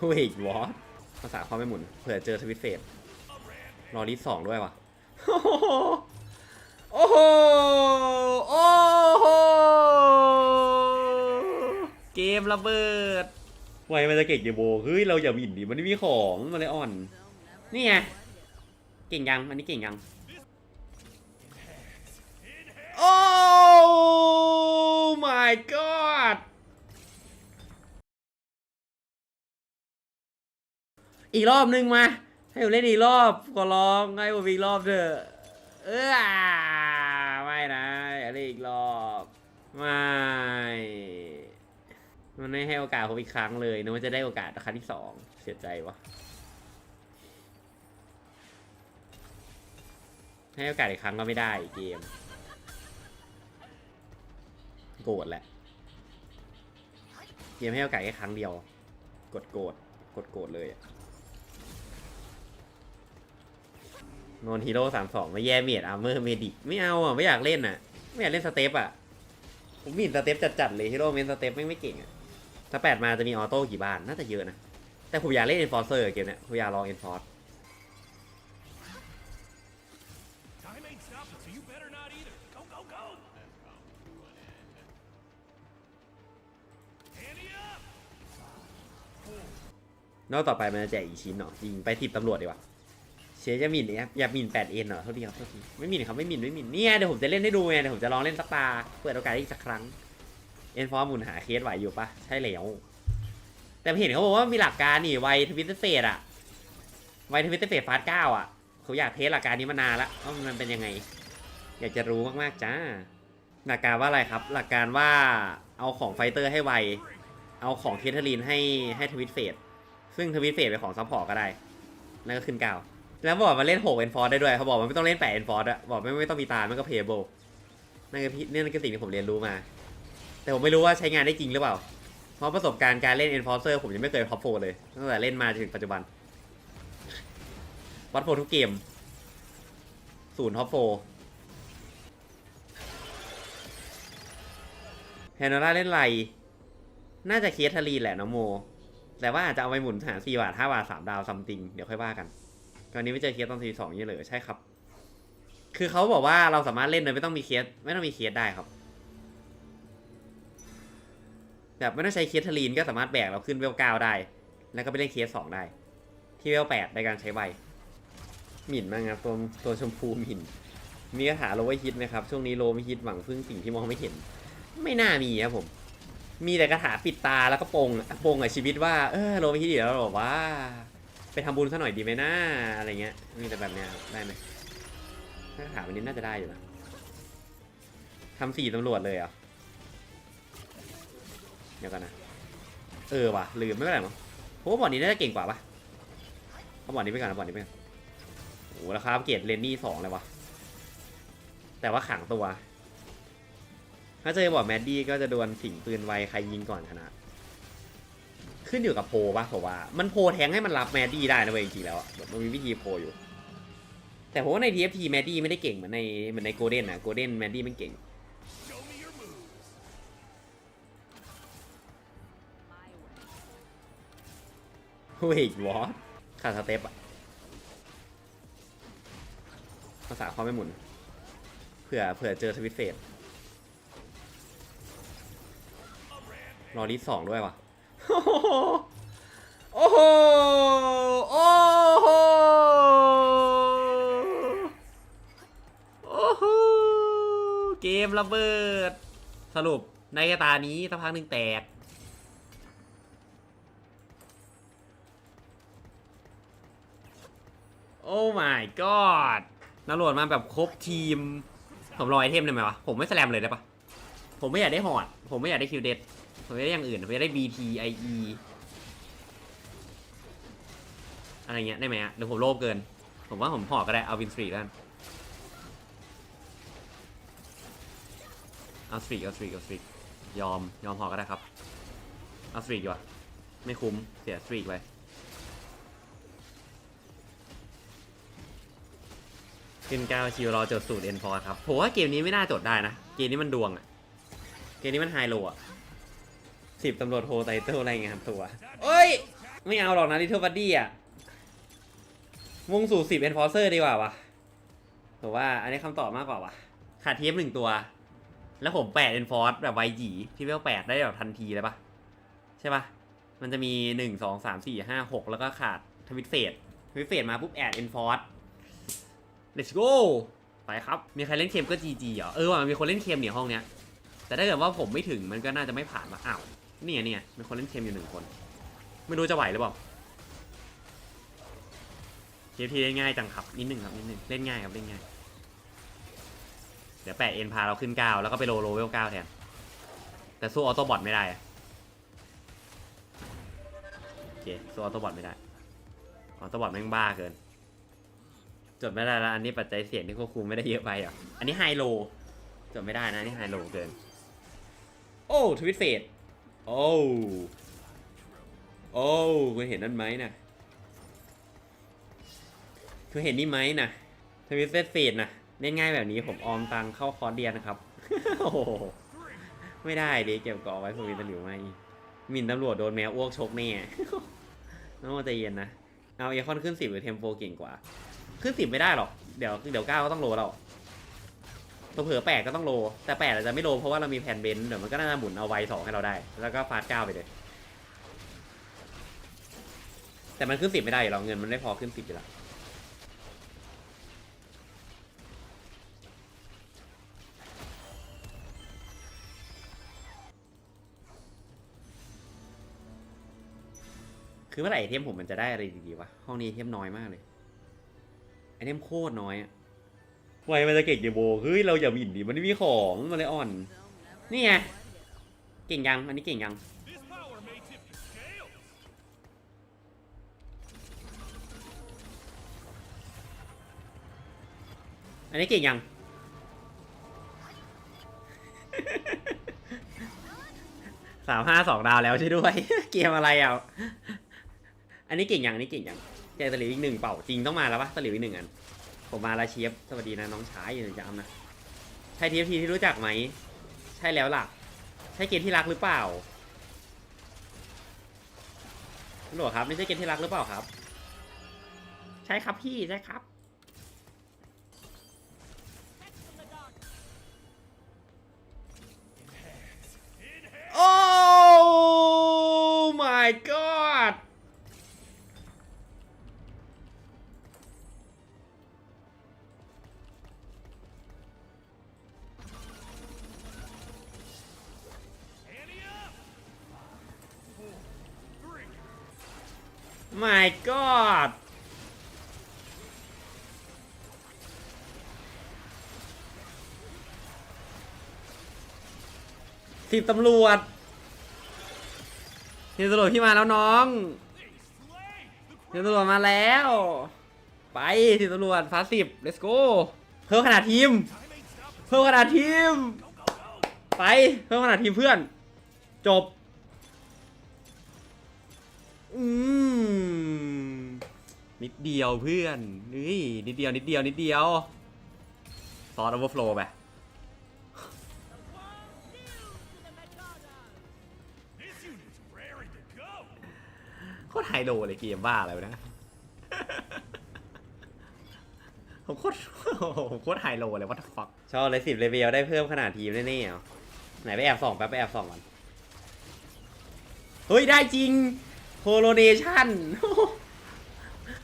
เฮ้ยวอทภาษาความไม่หมุน เผื่อเจอทวิตเฟสรอลิสองด้วยวะโอ้โห โอ้โห เกมระเบิดไวมันจะเก่งกี่โมงเฮ้ย เราอย่าหมิ่นดิมันไม่มีของ มันเลยอ่อน นี่ไง เก่งยัง อันนี้เก่งยัง อีกรอบนึงมา ให้ผมเล่นอีกรอบขอร้องให้ผมอีกรอบเถอะเออไม่นะอย่าเล่นอีกรอบไม่มันไม่ให้โอกาสผมอีกครั้งเลยนึกว่าจะได้โอกาสครั้งที่สองเสียใจวะให้โอกาสอีกครั้งก็ไม่ได้เกม โกรธแหละ เกมให้โอกาสแค่ครั้งเดียว กดโกรธกดโกรธเลยอะ นนฮีโร่สามสองมาแย่เมียดอาร์เมอร์เมดิกไม่เอาอะไม่อยากเล่นอะ ไม่อยากเล่นสเตปอะผมมีสเตปจัดๆเลยฮีโร่เมนสเตปไม่ไม่เก่งอะถ้าแปดมาจะมีออโต้กี่บ้านน่าจะเยอะนะ แต่ผมอยากเล่นเอ็นฟอร์เซอร์เกมเนี้ยผมอยากลองเอ็นฟอร์ Time ain't stopping, so you better not either. Go, go, go! Ante up! นอกต่อไปมันจะแจกอีกชิ้นเนาะยิงไปทิบตำรวจดีกว่า เชยจะหมิ่นเนี่ยอยากหมิ่นแปดเอ็นเหรอเท่าที่ครับเท่าที่ไม่หมิ่นครับไม่หมิ่นไม่หมิ่นเนี่ยเดี๋ยวผมจะเล่นให้ดูไงเดี๋ยวผมจะลองเล่นสักตาเปิดโอกาสอีกสักครั้งเอ็นฟอร์หมุนหาเคสไหวอยู่ปะใช่แล้วแต่เห็นเขาบอกว่ามีหลักการนี่ไวทวิตเฟสอะไวทวิตเฟสฟาสเก้าอะเขาอยากเทสหลักการนี้มานานละว่ามันเป็นยังไง อยากจะรู้มากๆจ้าหลักการว่าอะไรครับ หลักการว่าเอาของไฟเตอร์ให้ไวเอาของเคทเธอรีนให้ให้ทวิตเฟสซึ่งทวิตเฟสเป็นของซัพพอร์ตก็ได้นั่นก็ขึ้นเก้า แล้วบอกมันเล่น6เอ็นฟอร์ได้ด้วยเขาบอกมันไม่ต้องเล่น8เอ็นฟอร์ดอะบอกไม่ไม่ต้องมีตามันก็เพย์เบิลนั่นก็พี่นั่นก็สิ่งที่ผมเรียนรู้มา แต่ผมไม่รู้ว่าใช้งานได้จริงหรือเปล่า เพราะประสบการณ์การเล่นเอ็นฟอร์เซอร์ผมยังไม่เคยท็อปโฟเลยตั้งแต่เล่นมาจนถึงปัจจุบันวัดโฟทุกเกมศูนย์ท็อปโฟแฮนนาร่าเล่นไรน่าจะเคสทารีนแหละน้องโม แต่ว่าอาจจะเอาไปหมุนหา4บาท5บาท3ดาวซัมติง เดี๋ยวค่อยว่ากัน ตอนนี้ไม่เจอเคสตอนทีสองนี่เลยใช่ครับ คือเขาบอกว่าเราสามารถเล่นโดยไม่ต้องมีเคส ไม่ต้องมีเคสได้ครับ แบบไม่ต้องใช้เคสทารีนก็สามารถแบกเราขึ้นเวลเก้าได้ แล้วก็ไปเล่นเคสสองได้ ที่เวลแปดในการใช้ใบ หมิ่นมากครับตัวตัวชมพูหมิ่น มีคาถาโลไว้ฮิตไหมครับ ช่วงนี้โลไม่ฮิตหวังพึ่งสิ่งที่มองไม่เห็น ไม่น่ามีครับผม มีแต่คาถาปิดตาแล้วก็ปงปงกับชีวิตว่าเออโลไม่ฮิตอีกแล้วหรอว่า ไปทำบุญซะหน่อยดีไหมนะอะไรเงี้ยมีแต่แบบเนี้ยครับได้ไหมถ้าคาถาวันนี้น่าจะได้อยู่นะทำสี่ตำรวจเลยเหรอเดี๋ยวกันนะเออว่ะลืมไม่เป็นไรมั้งเพราะว่าบอร์ดนี้น่าจะเก่งกว่าปะเอาบอร์ดนี้ไปก่อนเอาบอร์ดนี้ไปก่อนโอ้ราคาเกรดเลนนี่สองเลยวะแต่ว่าขังตัว ถ้าเจอบอร์ดแมดดี้ก็จะดวลสิงปืนไวใครยิงก่อนชนะ ขึ้นอยู่กับโพลปะผมว่า มันโพลแทงให้มันรับแมดดี้ได้นะเว้ยจริงๆแล้วอะมันมีวิธีโพลอยู่ แต่ผมว่าใน TFT แมดดี้ไม่ได้เก่งเหมือนในเหมือนในโกลเด้นนะโกลเด้นแมดดี้มันเก่ง เฮ้ยวอทขาดสเต็ปอะภาษาควาไม่หมุน เผื่อเผื่อเจอทวิตเฟสรอลิสสองด้วยวะ โอ้โห โอ้โห โอ้โห เกมระเบิด สรุปในกระตานี้สักพักหนึ่งแตก โอ้ my god ตำรวจมาแบบครบทีมผมรอไอเทมได้ไหมวะ ผมไม่แสลมเลยได้ปะผมไม่อยากได้หอด ผมไม่อยากได้คิวเดด ผมอยากได้อย่างอื่นผมอยากได้ BT IE อะไรเงี้ยได้ไหมอะหรือผมโลภเกิน ผมว่าผมหอก็ได้เอาวินสตรีแล้วกันเอาสตรีเอาสตรีเอาสตรียอมยอมหอก็ได้ครับเอาสตรีดีกว่าไม่คุ้มเสียสตรีไปขึ้นก้าวชิวรอจดสูตรเอ็นพอครับผมว่าเกมนี้ไม่น่าจดได้นะ เกมนี้มันดวงอะเกมนี้มันไฮโลอะ สิบตำรวจโทรไตเติลอะไรเงี้ยครับตัวเอ้ย ไม่เอาหรอกนะลิทเทิลบัดดี้อะ มุ่งสู่สิบเอนฟอร์เซอร์ดีกว่าวะผมว่าอันนี้คำตอบมากกว่าวะขาดเทียมหนึ่งตัว แล้วผมแปดเอนฟอร์สแบบไวจีที่เวลแปดได้แบบทันทีเลยปะใช่ปะมันจะมีหนึ่งสองสามสี่ห้าหกแล้วก็ขาดทวิตเฟสทวิตเฟสมาปุ๊บแอดเอนฟอร์ส let's go ไปครับ มีใครเล่นเกมก็ GG เหรอ เออว่ะมันมีคนเล่นเกมเนี่ยห้องเนี้ย แต่ถ้าเกิดว่าผมไม่ถึงมันก็น่าจะไม่ผ่านมาอ้าว นี่ไงนี่ไงมีคนเล่นเกมอยู่หนึ่งคน ไม่รู้จะไหวหรือเปล่าเกมทีเล่นง่ายจังครับนิดหนึ่งครับนิดหนึ่งเล่นง่ายครับเล่นง่ายเดี๋ยวแปะเอ็นพาเราขึ้นเก้าแล้วก็ไปโลโลเวลเก้าแทนแต่สู้ออโต้บอทไม่ได้โอเคสู้ออโต้บอทไม่ได้ออโต้บอทแม่งบ้าเกินจดไม่ได้แล้วอันนี้ปัจจัยเสี่ยงที่ควบคุมไม่ได้เยอะไปอะอันนี้ไฮโลจดไม่ได้นะอันนี่ไฮโลเกิน โอ้ทวิตเฟด โอ้โอ้คุณเห็นนั่นไหมนะคุณเห็นนี่ไหมนะทวิตเซฟดนะเล่นง่ายแบบนี้ผมออมตังเข้าคอร์สเรียนนะครับ โอ้โห ไม่ได้ดิเก็บกาะไว้ผมมีตะหลิวไหมหมินตำรวจโดนแมวอ้วกชกแน่น้องใจเย็นนะ เอาเอคอนขึ้นสิบหรือเทมโฟเก่งกว่า ขึ้นสิบไม่ได้หรอก เดี๋ยวเดี๋ยวเก้าก็ต้องโลเรา เผื่อแปดก็ต้องโล แต่แปดอาจจะไม่โลเพราะว่าเรามีแผ่นเบนซ์เดี๋ยวมันก็น่าจะหมุนเอาไวสองให้เราได้ แล้วก็ฟาสเก้าไปเลย แต่มันขึ้นสิบไม่ได้อยู่แล้วเงินมันไม่พอขึ้นสิบอยู่แล้วคือเมื่อไหร่ไอเทมผมมันจะได้อะไรดีๆวะ ห้องนี้ไอเทมน้อยมากเลยไอเทมโคตรน้อยอะ ไวมันจะเก่งเดโบเฮ้ยเราอย่าหมิ่นดิมันไม่มีของมันเลยอ่อน นี่ไงเก่งยังอันนี้เก่งยังอันนี้เก่งยัง สามห้าสองดาวแล้วใช่ด้วย เกมอะไรอะ อันนี้เก่งยัง อันนี้เก่งยังแจกตะหลิวอีกหนึ่งเป่าจริงต้องมาแล้วปะตะหลิวอีกหนึ่งอัน ผมมาลาเชียบสวัสดีนะน้องชายอยู่ในจามนะ ใช่ทีฟทีที่รู้จักไหม ใช่แล้วล่ะ ใช่เกมที่รักหรือเปล่าฮัลโหลครับ ไม่ใช่เกมที่รักหรือเปล่าครับ ใช่ครับพี่ ใช่ครับ my god สิบตำรวจสิบตำรวจพี่มาแล้วน้อง they slay the สิบตำรวจมาแล้ว ไปสิบตำรวจฟาสิบ let's go เพิ่มขนาดทีม เพิ่มขนาดทีม ไป เพิ่มขนาดทีมเพื่อน จบ อืมนิดเดียวเพื่อนนี่นิดเดียวนิดเดียวนิดเดียวซอสโอเวอร์โฟลไปโคตรไฮโลเลยเกมบ้าอะไรนะผมโคตรผมโคตรไฮโลเลยวัตฟักชอบเลยสิบเลเวลได้เพิ่มขนาดทีมแน่ๆเหรอไหนไปแอบส่องแป๊บไปแอบส่องก่อนเฮ้ยได้จริง โคโลเนชั่น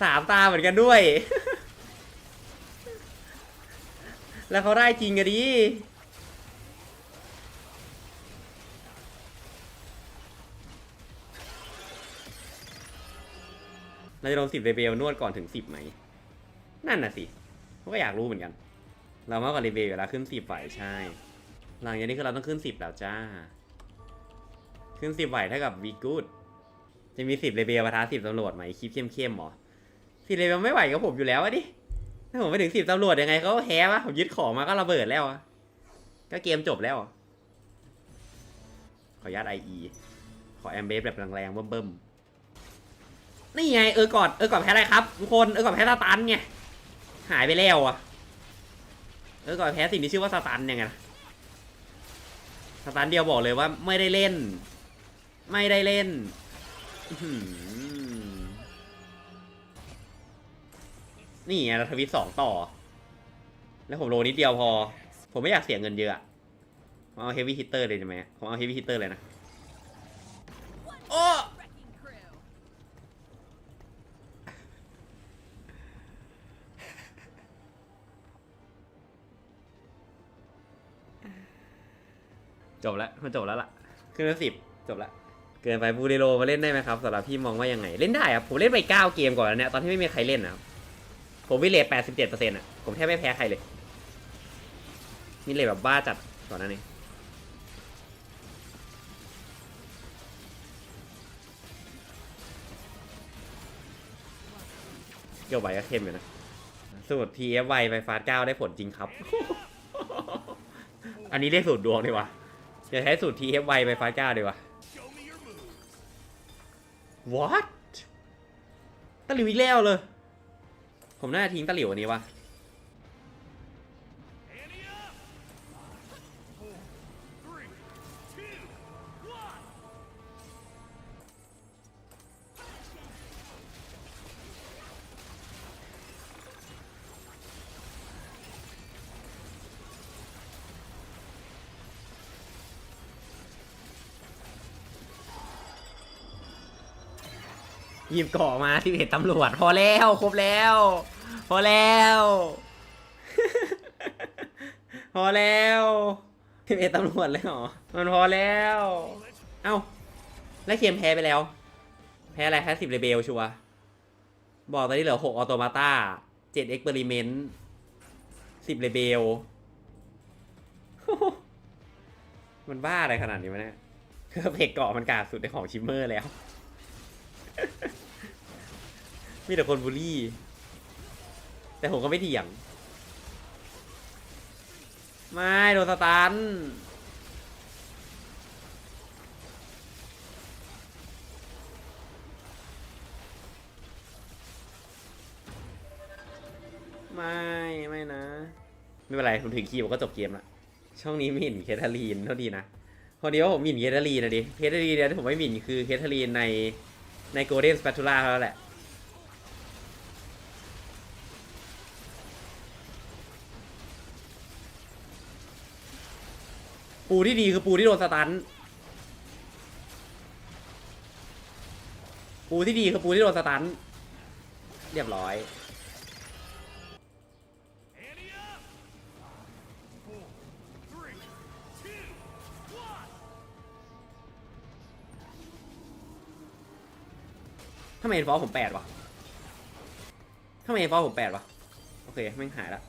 สามตาเหมือนกันด้วย แล้วเขาได้จริงอะดิเราจะโดนสิบเลเวลนวดก่อนถึงสิบไหม นั่นน่ะสิผมก็อยากรู้เหมือนกัน เรามากกว่าเลเวลอยู่แล้วขึ้นสิบไหวใช่ หลังจากนี้คือเราต้องขึ้นสิบแล้วจ้า ขึ้นสิบไหวเท่ากับวีกูด จะมีสิบเลเวลประทะสิบตำรวจไหมคลิปเข้มๆหรอสิบเลเวลไม่ไหวกับผมอยู่แล้วอะดิถ้าผมไปถึงสิบตำรวจยังไงเขาแพ้วะผมยึดของมาก็ระเบิดแล้วอะก็เกมจบแล้ว ขออนุญาตไอเอขอแอมเบฟแบบแรงๆเบิ่มๆนี่ไงเออกอดเออกอดแพ้อะไรครับทุกคนเออกอดแพ้สตันไงหายไปแล้วอะเออกอดแพ้สิ่งที่ชื่อว่าสตันยังไงล่ะสตันเดียวบอกเลยว่าไม่ได้เล่น ไม่ได้เล่น นี่ไงเราทวิตสองต่อ แล้วผมโรนิดเดียวพอ ผมไม่อยากเสียเงินเยอะผมเอาเฮฟวี่ฮิตเตอร์เลยใช่ไหมผมเอาเฮฟวี่ฮิตเตอร์เลยนะ โอ้จบแล้วมันจบแล้วล่ะ ขึ้นสิบจบแล้ว เกินไปบูเดโรมาเล่นได้ไหมครับสำหรับพี่มองว่ายังไง เล่นได้ครับผมเล่นไปเก้าเกมก่อนแล้วเนี่ยตอนที่ไม่มีใครเล่นนะครับผมวิเลทแปดสิบเจ็ดเปอร์เซ็นต์อะผมแทบไม่แพ้ใครเลยมีเลทแบบบ้าจัดก่อนหนั้นนี่เกี่ยวใบก็เข้มอยู่นะสูตร TFY ไฟฟ้าเก้าได้ผลจริงครับ อันนี้เรียกสูตรดวงดีวะเดี๋ยวใช้สูตร TFY ไฟฟ้าเก้าดีวะ What ตะหลิวอีกแล้วเลย ผมน่าทิ้งตะหลิวอันนี้วะ หยิบเกาะมาที่เพจตำรวจ พอแล้วครบแล้ว พอแล้ว พอแล้วที่เพจตำรวจเลยเหรอมันพอแล้ว เอ้าแล้วเคียมแพ้ไปแล้ว แพ้อะไรแพ้สิบเรเบลชัวบอกตอนนี้เหลือหกออโตมาตาเจ็ดเอ็กซ์เพร์เมนต์สิบเรเบลมันบ้าอะไรขนาดนี้วะเนี่ยเพจเกาะมันกาดสุดในของชิมเมอร์แล้ว มีแต่คนบูลลี่ แต่ผมก็ไม่เถียง ไม่โดนสตันไม่ ไม่นะ ไม่เป็นไรผมถึงคีย์ผมก็จบเกมละช่องนี้มิ่นเคทาลีนเท่าดีนะพอดีว่าผมหมิ่นเคทาลีนนะดิ เคทาลีนเนี่ยที่ผมไม่หมิ่นคือเคทาลีนใน ในโกลเด้นสเปตูล่าแล้วแหละ ปูที่ดีคือปูที่โดนสตัน ปูที่ดีคือปูที่โดนสตัน เรียบร้อย ทำไมเอ็นฟอลผมแปดวะทำไมเอ็นฟอลผมแปดวะ โอเคแม่หายละ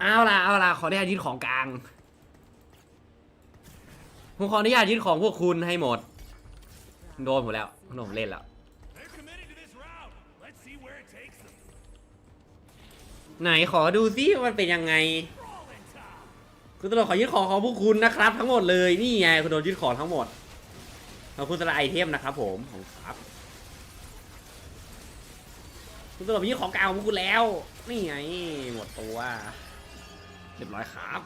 เอาละเอาละขออนุญาตยึดของกลาง ผมขออนุญาตยึดของพวกคุณให้หมด โดนผมแล้วโดนผมเล่นแล้ว ไหนขอดูซิว่ามันเป็นยังไง คุณตำรวจขอยึดของของพวกคุณนะครับ ทั้งหมดเลยนี่ไงคุณโดนยึดของทั้งหมดขอบคุณสำหรับไอเทมนะครับ ผมของครับคุณตำรวจมียึดของกลางของพวกคุณแล้ว นี่ไงหมดตัวเรียบร้อยครับ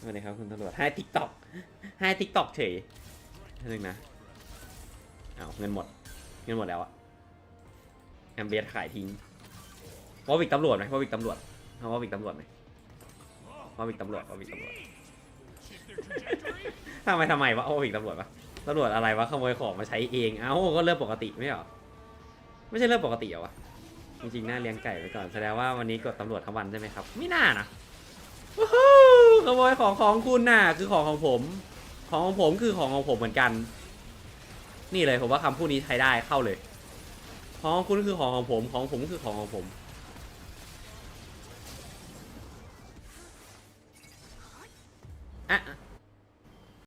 สวัสดีครับคุณตำรวจให้ทิกตอกให้ทิกตอกเฉยนึงนะเอาเงินหมด เงินหมดแล้วอะแอมเบียขายทิ้งวอวิกตำรวจไหมวอวิกตำรวจเอาวอวิกตำรวจไหม Oh, วอวิกตำรวจวอวิกตำรวจทำไมทำไมวะโอ้อีกตำรวจปะตำรวจอะไรวะขโมยของมาใช้เอง เอ้าก็เรื่องปกติไม่หรอ ไม่ใช่เรื่องปกติเหรอวะ จริงๆน่าเลี้ยงไก่ไปก่อนแสดงว่าวันนี้กดตำรวจทั้งวันใช่ไหมครับ ไม่น่านะขโมยของของคุณน่ะคือของของผม ของของผมคือของของผมเหมือนกัน นี่เลยผมว่าคำพูดนี้ใช้ได้เข้าเลย ของคุณคือของของผม ของผมคือของของผม